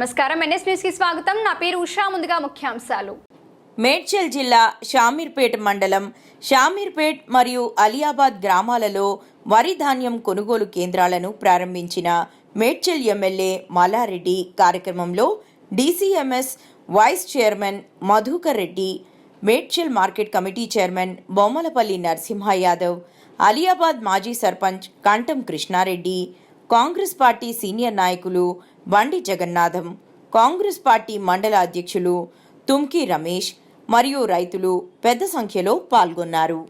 నమస్కారం. ఎన్ఎస్ న్యూస్కి స్వాగతం. నా పేరు ఉషా. ముందుగా ముఖ్యాంశాలు. మేడ్చల్ జిల్లా షామీర్పేట్ మండలం షామీర్పేట్ మరియు అలియాబాద్ గ్రామాలలో వరి ధాన్యం కొనుగోలు కేంద్రాలను ప్రారంభించిన మేడ్చల్ ఎమ్మెల్యే మల్లారెడ్డి కార్యక్రమంలో DCMS vice chairman Madhukar Reddy Medchal market committee chairman Bommalapalli Narasimha Yadav Aliabad మాజీ సర్పంచ్ కంఠం కృష్ణారెడ్డి కాంగ్రెస్ పార్టీ సీనియర్ నాయకులు బండి జగన్నాథం కాంగ్రెస్ పార్టీ మండల అధ్యక్షులు తుమ్కి రమేష్ మరియు రైతులు పెద్ద సంఖ్యలో పాల్గొన్నారు.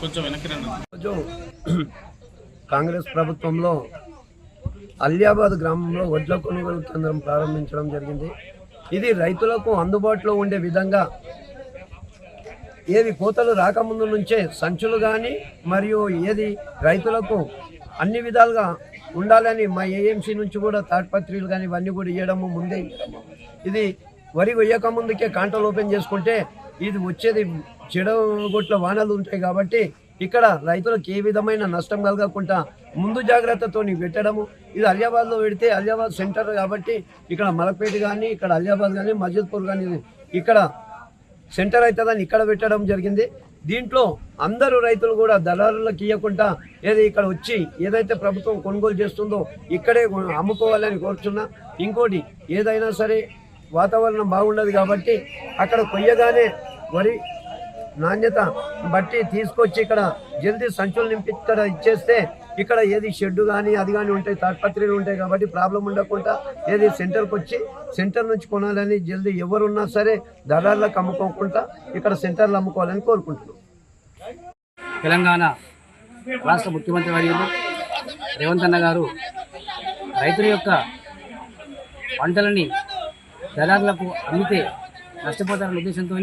కొంచెం వెనక్కి రండి రోజు కాంగ్రెస్ ప్రభుత్వంలో అలియాబాద్ గ్రామంలో వడ్ల కొనుగోలు కేంద్రం ప్రారంభించడం జరిగింది. ఇది రైతులకు అందుబాటులో ఉండే విధంగా ఏది కోతలు రాకముందు నుంచే సంచులు కానీ మరియు ఏది రైతులకు అన్ని విధాలుగా ఉండాలని మా ఏఎంసీ నుంచి కూడా తాడ్పత్రిలు కానీ ఇవన్నీ కూడా ఇవ్వడము ముందే ఇది వరి వేయక ముందుకే కాంటలు ఓపెన్ చేసుకుంటే ఇది వచ్చేది చెడగొట్ల వానలు ఉంటాయి కాబట్టి ఇక్కడ రైతులకు ఏ విధమైన నష్టం కలగకుండా ముందు జాగ్రత్తతో పెట్టడము. ఇది అలియాబాద్లో పెడితే అలియాబాద్ సెంటర్ కాబట్టి ఇక్కడ మలపేట కానీ ఇక్కడ అలియాబాద్ కానీ మజిద్పూర్ కానీ ఇక్కడ సెంటర్ అవుతుందని ఇక్కడ పెట్టడం జరిగింది. దీంట్లో అందరూ రైతులు కూడా దళారులకు ఇవ్వకుండా ఏది ఇక్కడ వచ్చి ఏదైతే ప్రభుత్వం కొనుగోలు చేస్తుందో ఇక్కడే అమ్ముకోవాలని కోరుచున్నా. ఇంకోటి ఏదైనా సరే వాతావరణం బాగుండదు కాబట్టి అక్కడ కొయ్యగానే వరి నాణ్యత బట్టి తీసుకొచ్చి ఇక్కడ జల్దీ సంచులు నింపి ఇక్కడ ఇచ్చేస్తే ఇక్కడ ఏది షెడ్ కానీ అది కానీ ఉంటాయి తాత్పత్రులు ఉంటాయి కాబట్టి ప్రాబ్లం ఉండకుండా ఏది సెంటర్కి వచ్చి సెంటర్ నుంచి కొనాలని జల్దీ ఎవరున్నా సరే దళార్లకు అమ్ముకోకుండా ఇక్కడ సెంటర్లు అమ్ముకోవాలని కోరుకుంటున్నాం. తెలంగాణ రాష్ట్ర ముఖ్యమంత్రి వర్యులు రేవంత్ అన్న గారు రైతుల యొక్క పంటలని దళారులకు అమ్మితే నష్టపోతారన్న ఉద్దేశంతో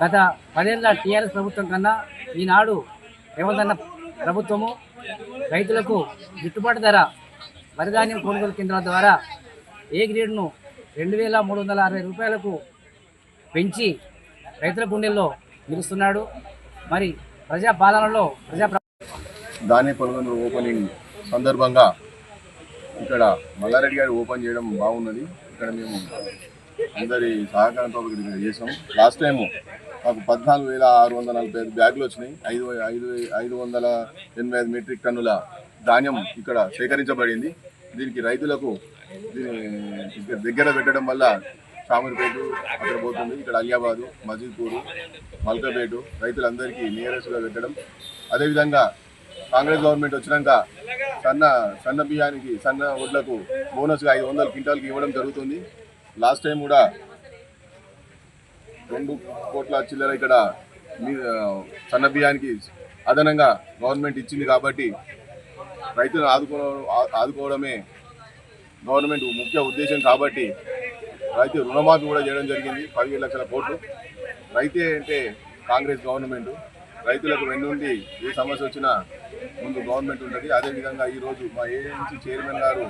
గత పదేళ్ళ టీఆర్ఎస్ ప్రభుత్వం కన్నా ఈనాడు రేవంత్ ప్రభుత్వము రైతులకు గిట్టుబాటు ధర వరిధాన్యం కొనుగోలు కేంద్రాల ద్వారా ఏ గ్రేడ్ను రెండు వేల మూడు వందల అరవై రూపాయలకు పెంచి రైతుల గుండెల్లో నిలుస్తున్నాడు. మరి ప్రజా పాలనలో ప్రజా ధాన్య కొనుగోలు ఓపెనింగ్ సందర్భంగా ఇక్కడ మల్లారెడ్డి గారు ఓపెన్ చేయడం బాగున్నది. ఇక్కడ మేము అందరి సహకారంతో ఇక్కడ చేసాం లాస్ట్ టైం మాకు పద్నాలుగు వేల ఆరు వందల నలభై ఐదు బ్యాగులు వచ్చినాయి. ఐదు ఐదు ఐదు వందల ఎనభై ఐదు మెట్రిక్ టన్నుల ధాన్యం ఇక్కడ సేకరించబడింది. దీనికి రైతులకు దగ్గర పెట్టడం వల్ల చామరిపేట అక్కడ పోతుంది ఇక్కడ అలియాబాదు మజీద్పూరు మల్కపేటు రైతులందరికీ నియరెస్ట్గా పెట్టడం. అదేవిధంగా కాంగ్రెస్ గవర్నమెంట్ వచ్చినాక సన్న సన్న బియ్యానికి సన్న వడ్లకు బోనస్గా ఐదు వందల క్వింటాల్కి ఇవ్వడం జరుగుతుంది. లాస్ట్ టైం కూడా రెండు కోట్ల చిల్లర ఇక్కడ మీ సన్న బియ్యానికి అదనంగా గవర్నమెంట్ ఇచ్చింది కాబట్టి రైతులను ఆదుకో ఆదుకోవడమే గవర్నమెంట్ ముఖ్య ఉద్దేశం కాబట్టి రైతు రుణమాఫీ కూడా చేయడం జరిగింది. పదిహేడు లక్షల కోట్లు. రైతే అంటే కాంగ్రెస్ గవర్నమెంట్. రైతులకు వెన్నుండి ఏ సమస్య వచ్చినా ముందు గవర్నమెంట్ ఉంటుంది. అదేవిధంగా ఈరోజు మా ఏఎంసీ చైర్మన్ గారు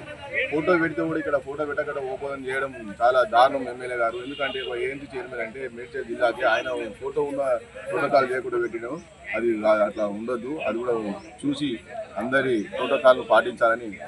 ఫోటో పెడితే కూడా ఇక్కడ ఫోటో పెట్టకుండా ఓపెన్ చేయడం చాలా దారుణం ఎమ్మెల్యే గారు. ఎందుకంటే మా ఏఎంసీ చైర్మన్ అంటే మేడ్చల్ జిల్లాకి ఆయన ఫోటో ఉన్న ప్రోటోకాల్ చేయకుండా పెట్టడం అది అట్లా ఉండొద్దు అది కూడా చూసి అందరి ప్రోటోకాల్ను పాటించాలని